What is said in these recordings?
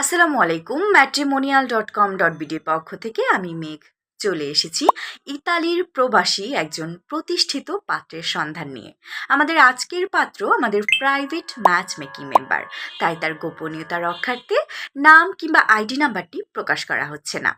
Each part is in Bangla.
আসসালামু আলাইকুম ম্যাট্রিমোনিয়াল ডট কম ডট বিডির পক্ষ থেকে আমি মেঘ চলে এসেছি ইতালির প্রবাসী একজন প্রতিষ্ঠিত পাত্রের সন্ধান নিয়ে। আমাদের আজকের পাত্র আমাদের প্রাইভেট ম্যাচ মেকিং মেম্বার তাই তার গোপনীয়তা রক্ষার্থে নাম কিংবা আইডি নাম্বারটি প্রকাশ করা হচ্ছে না।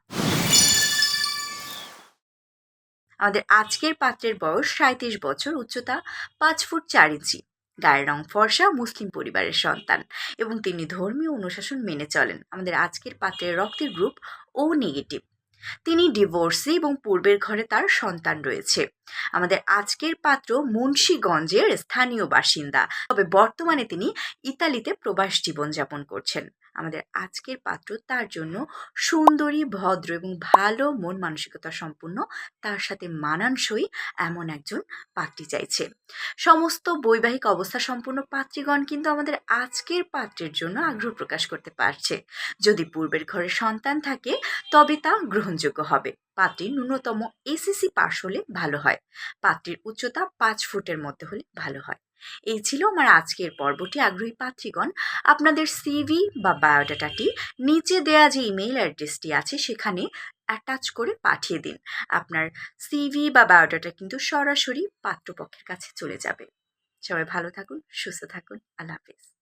আমাদের আজকের পাত্রের বয়স সাঁত্রিশ বছর, উচ্চতা পাঁচ ফুট চার ইঞ্চি। গায়ের রং ফর্সা মুসলিম পরিবারের সন্তান এবং তিনি ধর্মীয় অনুশাসন মেনে চলেন। আমাদের আজকের পাত্রের রক্তের গ্রুপ ও নেগেটিভ তিনি ডিভোর্সি এবং পূর্বের ঘরে তার সন্তান রয়েছে। আমাদের আজকের পাত্র মুন্সীগঞ্জের স্থানীয় বাসিন্দা। তবে বর্তমানে তিনি ইতালিতে প্রবাস জীবনযাপন করছেন। আমাদের আজকের পাত্র, তার জন্য সুন্দরী, ভদ্র এবং ভালো মন মানসিকতা সম্পূর্ণ তার সাথে মানানসই এমন একজন পাত্রী চাইছে। সমস্ত বৈবাহিক অবস্থা সম্পূর্ণ পাত্রীগণ কিন্তু আমাদের আজকের পাত্রের জন্য আগ্রহ প্রকাশ করতে পারছে। যদি পূর্বের ঘরে সন্তান থাকে, তবে তা গ্রহণযোগ্য হবে। পাত্রীর ন্যূনতম এসিসি পাশ হলে ভালো হয়। পাত্রীর উচ্চতা পাঁচ ফুটের মধ্যে হলে ভালো হয়। এই ছিল আমার আজকের পর্বটি। আগ্রহী পাত্রীগণ, আপনাদের সিভি বা বায়োডাটাটি নিচে দেয়া যে ইমেইল অ্যাড্রেসটি আছে, সেখানে অ্যাটাচ করে পাঠিয়ে দিন। আপনার সিভি বা বায়োডাটা কিন্তু সরাসরি পাত্রপক্ষের কাছে চলে যাবে। সবাই ভালো থাকুন, সুস্থ থাকুন। আল্লাহ হাফিজ।